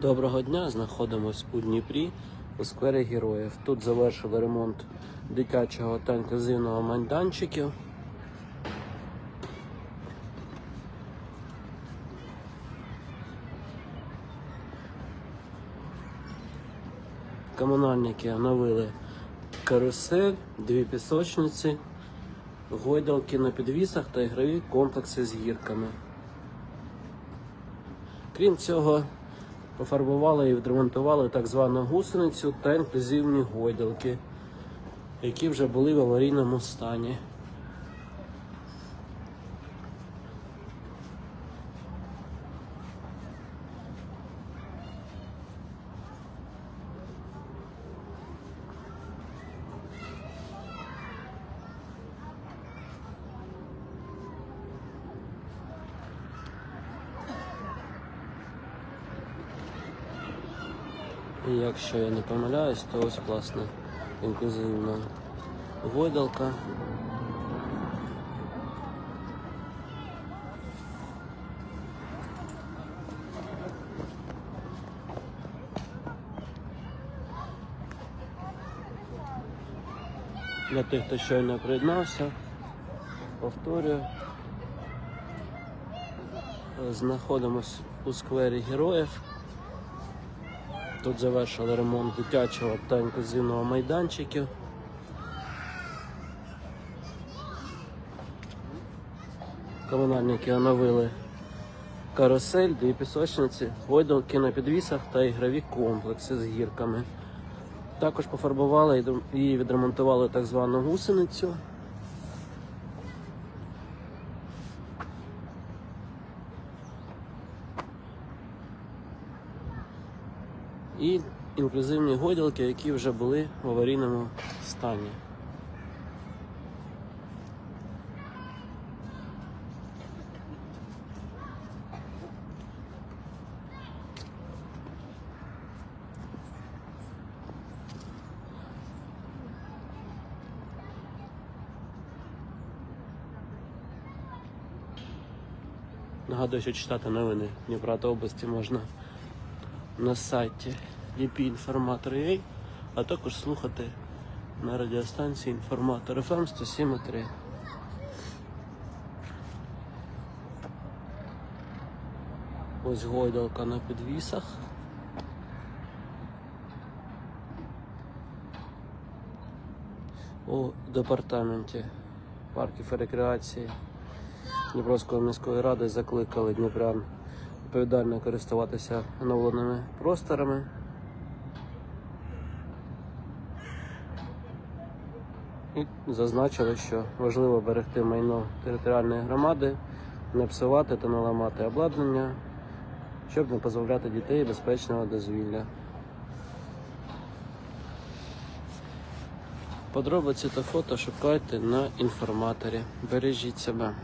Доброго дня, знаходимось у Дніпрі у сквері Героїв. Тут завершили ремонт дитячого та інклюзивного майданчиків. Комунальники оновили карусель, дві пісочниці, гойдалки на підвісах та ігрові комплекси з гірками. Крім цього, пофарбували і відремонтували так звану гусеницю та інклюзивні гойдалки, які вже були в аварійному стані. І якщо я не помиляюсь, то ось власне інклюзивна гойдалка. Для тих, хто щойно приєднався, повторюю. Знаходимось у сквері героїв. Тут завершили ремонт дитячого та інклюзивного майданчиків. Комунальники оновили карусель, дві пісочниці, гойдалки на підвісах та ігрові комплекси з гірками. Також пофарбували і відремонтували так звану гусеницю. І інклюзивні гойдалки, які вже були в аварійному стані. Нагадую, що читати новини Дніпра та області можна на сайті lipinformator.ua, а також слухати на радіостанції інформатор FM 107.3. Ось гойдалка на підвісах. У департаменті парків і рекреації Дніпровської міської ради закликали Дніпрян відповідально користуватися оновленими просторами. І зазначили, що важливо берегти майно територіальної громади, не псувати та не ламати обладнання, щоб не позбавляти дітей безпечного дозвілля. Подробиці та фото шукайте на інформаторі. Бережіть себе.